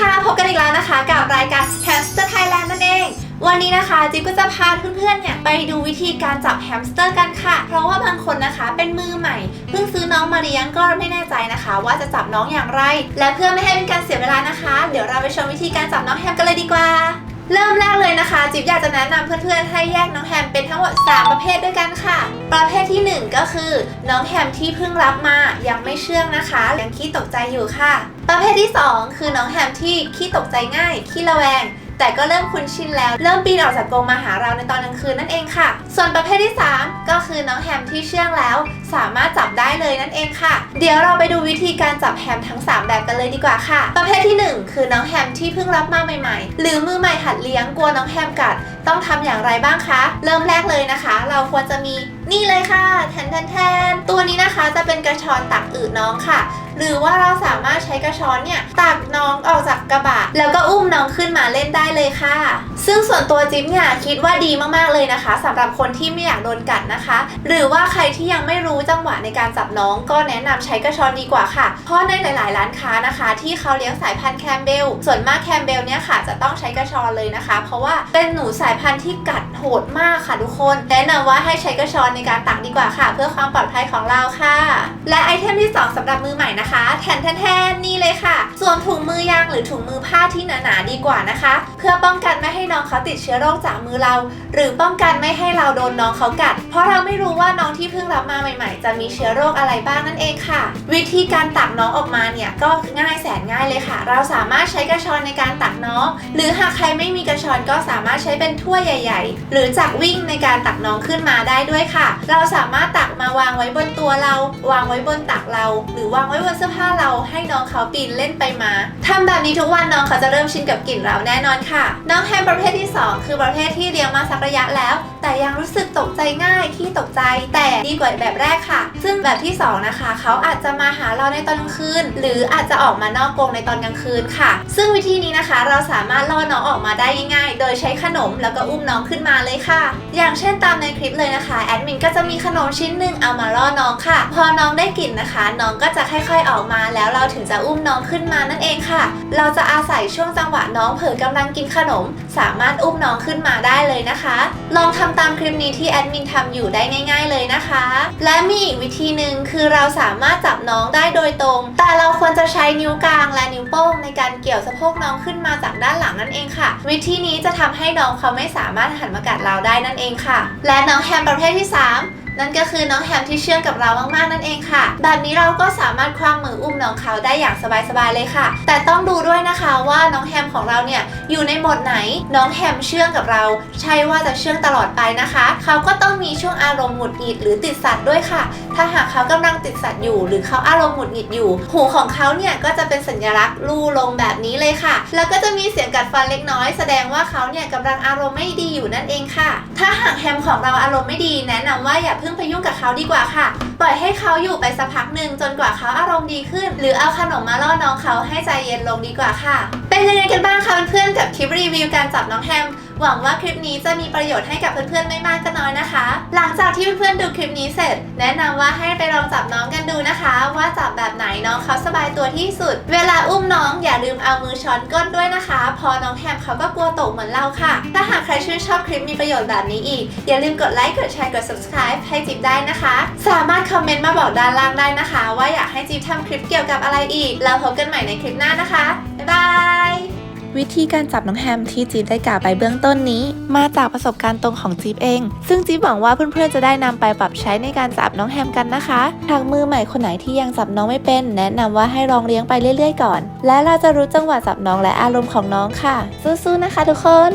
ค่ะ พบกันอีกแล้วนะคะ กับรายการ Hamster Thailand นั่นเอง วันนี้นะคะจิ๊บก็จะพาเพื่อนๆเนี่ยไปดูวิธีการจับแฮมสเตอร์กันค่ะ เพราะว่าบางคนนะคะเป็นมือใหม่ เพิ่งซื้อน้องมาเลี้ยงก็ไม่แน่ใจนะคะ ว่าจะจับน้องอย่างไร และเพื่อไม่ให้เป็นการเสียเวลานะคะ เดี๋ยวเราไปชมวิธีการจับน้องแฮมกันเลยดีกว่า เริ่มแรกเลยนะคะ จิ๊บอยากจะแนะนำเพื่อนๆให้แยกน้องแฮมเป็นทั้งหมด 3 ประเภทด้วยกันค่ะ ประเภทที่ 1 ก็คือ น้องแฮมที่เพิ่งรับมายังไม่เชื่องนะคะ ยังขี้ตกใจอยู่ค่ะ ประเภทที่ 2 คือน้องแฮมที่ขี้ตกใจง่ายขี้ระแวง แต่ก็เริ่มคุ้นชินแล้ว เริ่มปีนออกจากกรงมาหาเราในตอนกลางคืนนั่นเองค่ะ ส่วนประเภทที่ 3 ก็คือน้องแฮมที่เชื่องแล้ว สามารถจับได้เลยนั่นเองค่ะ เดี๋ยวเราไปดูวิธีการจับแฮมทั้ง 3 แบบกันเลยดีกว่าค่ะ ประเภทที่ 1 คือน้องแฮมที่เพิ่งรับมาใหม่ ๆ หรือมือใหม่หัดเลี้ยงกลัวน้องแฮมกัด ต้องทำอย่างไรบ้างคะ เริ่มแรกเลยนะคะ เราควรจะมีนี่เลยค่ะแทนแทนแทนตัวนี้นะคะจะเป็นกระชอนตักอืดน้องค่ะ หรือว่าเราสามารถใช้กระชอนเนี่ยตักน้องออกจากกระบะ แล้วก็อุ้มน้องขึ้นมาเล่นได้เลยค่ะ ซึ่งส่วนตัวจิ๊บเนี่ยคิดว่าดีมากๆเลยนะคะสำหรับคนที่ไม่อยากโดนกัดนะคะ หรือว่าใครที่ยังไม่รู้จังหวะในการจับน้องก็แนะนำใช้กระชอนดีกว่าค่ะ เพราะในหลาย ๆ ร้านค้านะคะ ที่เขาเลี้ยงสายพันธุ์แคมเบลส่วนมากแคมเบลเนี่ยค่ะจะต้องใช้กระชอนเลยนะคะ เพราะว่าเป็นหนูสายพันธุ์ที่กัดโหดมากค่ะทุกคน แนะนำว่าให้ใช้กระชอนในการตักดีกว่าค่ะ เพื่อความปลอดภัยของเราค่ะำหรับมือใหม่นะคะ แทนแทนนี่เลยค่ะ สวมถุงมือยางหรือถุงมือผ้าที่หนาๆดีกว่านะคะ เพื่อป้องกันไม่ให้น้องเขาติดเชื้อโรคจากมือเรา หรือป้องกันไม่ให้เราโดนน้องเขากัด เพราะเราไม่รู้ว่าน้องที่เพิ่งรับมาใหม่ ๆ จะมีเชื้อโรคอะไรบ้างนั่นเองค่ะ วิธีการตักน้องออกมาเนี่ยก็ง่ายแสนง่ายเลยค่ะ เราสามารถใช้กระชอนในการตักน้อง หรือหากใครไม่มีกระชอนก็สามารถใช้เป็นถ้วยใหญ่ ๆ หรือจักวิ่งในการตักน้องขึ้นมาได้ด้วยค่ะ เราสามารถตักมาวางไว้บนตัวเรา วางไว้บนตักเราหรือวางไว้บนเสื้อผ้าเราให้น้องเขาปีนเล่นไปมาทำแบบนี้ทุกวันน้องเขาจะเริ่มชินกับกลิ่นเราแน่นอนค่ะ น้องแฮมประเภทที่ 2 คือประเภทที่เลี้ยงมาสักระยะแล้ว แต่ยังรู้สึกตกใจง่ายขี้ตกใจแต่ดีกว่าแบบแรกค่ะ ซึ่งแบบที่ 2 นะคะ เขาอาจจะมาหาเราในตอนกลางคืน หรืออาจจะออกมานอกกรงในตอนกลางคืนค่ะ ซึ่งวิธีนี้นะคะ เราสามารถล่อน้องออกมาได้ง่ายๆ โดยใช้ขนมแล้วก็อุ้มน้องขึ้นมาเลยค่ะ อย่างเช่นตามในคลิปเลยนะคะแอดมินก็จะมีขนมชิ้นหนึ่งเอามาล่อน้องค่ะ พอน้องได้กลิ่นนะคะ น้องก็ก็จะค่อยๆออกมาแล้วเราถึงจะอุ้มน้องขึ้นมานั่นเองค่ะ เราจะอาศัยช่วงจังหวะน้องเผลอกำลังกินขนม สามารถอุ้มน้องขึ้นมาได้เลยนะคะ ลองทำตามคลิปนี้ที่แอดมินทำอยู่ได้ง่าย ๆ เลยนะคะ และมีอีกวิธีหนึ่งคือเราสามารถจับน้องได้โดยตรง แต่เราควรจะใช้นิ้วกลางและนิ้วโป้งในการเกี่ยวสะโพกน้องขึ้นมาจากด้านหลังนั่นเองค่ะ วิธีนี้จะทำให้น้องเขาไม่สามารถหันมากัดเราได้นั่นเองค่ะ และน้องแฮมประเภทที่ 3 นั่นก็คือน้องแฮมที่เชื่องกับเรามากๆนั่นเองค่ะ แบบนี้เราก็สามารถคว้างมืออุ้มน้องเขาได้อย่างสบายๆเลยค่ะ แต่ต้องดูด้วยนะคะว่าน้องแฮมของเราเนี่ยอยู่ในโหมดไหน น้องแฮมเชื่องกับเรา ใช่ว่าจะเชื่องตลอดไปนะคะ เขาก็ต้องมีช่วงอารมณ์หงุดหงิดหรือติดสัตว์ด้วยค่ะ ถ้าหากเขากำลังติดสัตว์อยู่ หรือเขาอารมณ์หงุดหงิดอยู่ หูของเขาเนี่ยก็จะเป็นสัญลักษณ์ลู่ลงแบบนี้เลยค่ะ แล้วก็จะมีเสียงกัดฟันเล็กน้อยแสดงว่าเขาเนี่ยกำลังอารมณ์ไม่ดีอยู่นั่นเองค่ะ ถ้าหากแฮมของเราอารมณ์ไม่ดีแนะนำว่าอย่าเพิ่งไปยุ่งกับเขาดีกว่าค่ะ ปล่อยให้เขาอยู่ไปสักพักหนึ่งจนกว่าเขาอารมณ์ดีขึ้น หรือเอาขนมมาล่อน้องเขาให้ใจเย็นลงดีกว่าค่ะ เป็นยังไงกันบ้างคะเพื่อนๆกับคลิปรีวิวการจับน้องแฮม หวังว่าคลิปนี้จะมีประโยชน์ให้กับเพื่อนๆไม่มากก็น้อยนะคะ หลังจากที่เพื่อนๆดูคลิปนี้เสร็จ แนะนำว่าให้ไปลองจับน้องกันดูนะคะ ว่าจับแบบไหนน้องเขาสบายตัวที่สุด เวลาอุ้มน้องอย่าลืมเอามือช้อนก้นด้วยนะคะ พอน้องแฮมเขาก็กลัวตกเหมือนเราค่ะ ถ้าหากใครชื่นชอบคลิปมีประโยชน์แบบนี้อีก อย่าลืมกดไลค์กดแชร์กด subscribe ให้จิบได้นะคะ สามารถคอมเมนต์มาบอกด้านล่างได้นะคะ ว่าอยากให้จิ๊บทำคลิปเกี่ยวกับอะไรอีก แล้วพบกันใหม่ในคลิปหน้านะคะ บ๊ายบาย วิธีการจับน้องแฮมที่จีบได้กล่าวไปเบื้องต้นนี้ มาจากประสบการณ์ตรงของจีบเอง ซึ่งจีบหวังว่าเพื่อนๆจะได้นำไปปรับใช้ในการจับน้องแฮมกันนะคะทางมือใหม่คนไหนที่ยังจับน้องไม่เป็น แนะนำว่าให้ลองเลี้ยงไปเรื่อยๆก่อน และเราจะรู้จังหวะจับน้องและอารมณ์ของน้องค่ะ สู้ๆนะคะ ทุกคน